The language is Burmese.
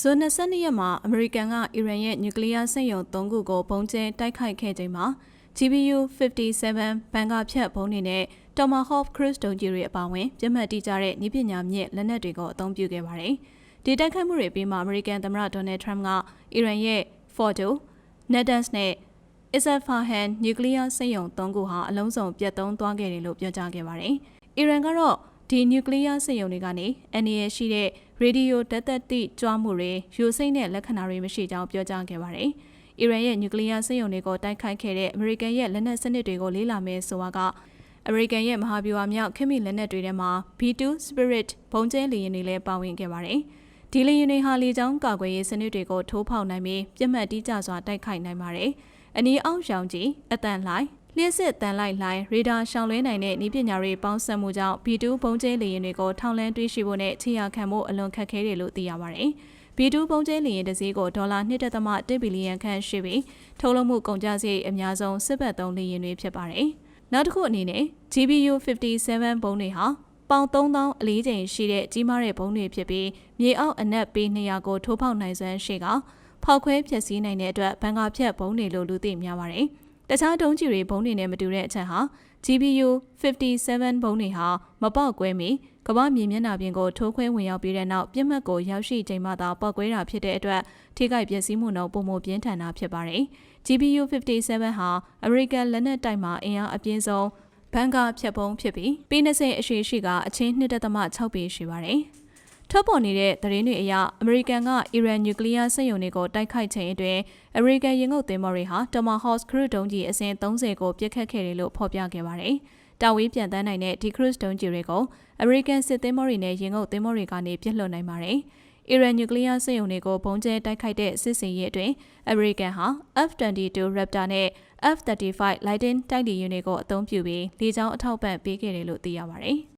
ဇွန်22ရက်မှာအမေရိကန်ကအီရန်ရဲ့နျူကလ িয়ার စက်ရုံ3ခုကိုပုံကျဲတိုက်ခိုက်ခဲ့ချိန်မှာ GBU 57ဘန်ကာဖြတ်ဘုံးတွေနဲ့ Tomahawk Cruise ဒုံးကျည်တွေအပါအဝင်ပြစ်မှတ်တိကျတဲ့နည်းပညာမြင့်လက်နက်တွေကိုအသုံးပြုခဲ့ပါတယ်။ဒီတိုက်ခိုက်မှုတွေပြီးမှအမေရိကန်သမ္မတဒေါ်နယ်ထရမ့်ကအီရန်ရဲ့ Fordo, Natanz နဲ့ Isfahan နျူကလ িয়ার စက်ရုံ3ခုဟာအလုံးစုံပြတ်သုံးသွားခဲ့တယ်လို့ပြောကြားခဲ့ပါတယ်။အီရန်ကတော့ ဒီနျူကလ িয়ার စက်ရုံတွေကနေအန်နီရရှိတဲ့ရေဒီယိုတက်သက်တိကြွားမှုတွေယူစိမ့်တဲ့လက္ခဏာတွေမရှိကြောင်းပြောကြားခဲ့ပါတယ်။အီရန်ရဲ့နျူကလ িয়ার စက်ရုံတွေကိုတိုက်ခိုက်ခဲ့တဲ့အမေရိကန်ရဲ့လက်နက်စနစ်တွေကိုလေးလာမယ်ဆိုတာကအမေရိကန်ရဲ့မဟာဗျူဟာမြောက်ခင်မီလက်နက်တွေထဲမှာ B2 Spirit ဘုံကျဲလေယာဉ်တွေလည်းပါဝင်ခဲ့ပါတယ်။ဒီလေယာဉ်တွေဟာလေကြောင်းကာကွယ်ရေးစနစ်တွေကိုထိုးဖောက်နိုင်ပြီးပြစ်မှတ်တိကျစွာတိုက်ခိုက်နိုင်ပါတယ်။အနီးအောင်ရောင်ကြီးအတန်လိုက် လျှက်စစ်တန်လိုက်လိုင်းရေဒါရှောင်လွဲနိုင်တဲ့ဤပညာတွေပေါင်းစပ်မှုကြောင့် B2 ဘုံကျဲလေယာဉ်တွေကိုထောင်လန်းတွေးရှိဖို့နဲ့ခြေရခံဖို့အလွန်ခက်ခဲတယ်လို့သိရပါတယ်။ B2 ဘုံကျဲလေယာဉ်တစ်စီးကိုဒေါ်လာ1.1ဘီလီယံခန့်ရှိပြီးထုတ်လုပ်မှုကုန်ကျစရိတ်အများဆုံးစစ်ဘက်သုံးလေယာဉ်တွေဖြစ်ပါတယ်။နောက်တစ်ခုအနေနဲ့ GBU 57ဘုံတွေဟာပေါင်3000အလေးချိန်ရှိတဲ့ကြီးမားတဲ့ဘုံတွေဖြစ်ပြီးမြေအောက်အနက်ပေ200ကိုထိုးပေါက်နိုင်စွမ်းရှိကဖောက်ခွဲဖျက်ဆီးနိုင်တဲ့အတွက်ဘန်ကာဖြတ်ဘုံတွေလို့လူသိများပါတယ်။ တခြားဒုံးကျည်တွေဘုံတွေနဲ့မတူတဲ့အချက်ဟာ GBU 57ဘုံတွေဟာမပေါက်ကွဲမီကမ္ဘာမြေမျက်နှာပြင်ကိုထိုးခွဲဝင်ရောက်ပြီးတဲ့နောက်ပြစ်မှတ်ကိုရောက်ရှိချိန်မှသာပေါက်ကွဲတာဖြစ်တဲ့အတွက်ထိခိုက်ပျက်စီးမှုနှုန်းပုံမပြင်းထန်တာဖြစ်ပါတယ်။ GBU 57ဟာအမေရိကန်လက်နက်တိုက်မှာအင်အားအပြင်းဆုံးဘန်ကာဖြတ်ပုံးဖြစ်ပြီးပေ20အရှိရှိကအချင်း2.6ပေရှိပါတယ်။ ထွက်ပေါ်နေတဲ့သတင်းတွေအရအမေရိကန်ကအီရန်နျူကလ িয়ার စက်ရုံတွေကိုတိုက်ခိုက်ချိန်အတွင်းအမေရိကန်ရင်ငုတ်သင်္ဘောတွေဟာ Tomahawk cruise ဒုံးကျည်အစင်း30ကိုပစ်ခတ်ခဲ့တယ်လို့ဖော်ပြခဲ့ပါတယ်။တာဝေးပြန်တန်းနိုင်တဲ့ဒီ cruise ဒုံးကျည်တွေကိုအမေရိကန်စစ်သင်္ဘောတွေနဲ့ရင်ငုတ်သင်္ဘောတွေကနေပစ်လွှတ်နိုင်ပါတယ်။အီရန်နျူကလ িয়ার စက်ရုံတွေကိုဘုံကျဲတိုက်ခိုက်တဲ့စစ်စင်ရေးအတွင်းအမေရိကန်ဟာ F-22 Raptor နဲ့ F-35 Lightning တိုက်လေယာဉ်တွေကိုအသုံးပြုပြီးလေကြောင်းအထောက်ပံ့ပေးခဲ့တယ်လို့သိရပါတယ်။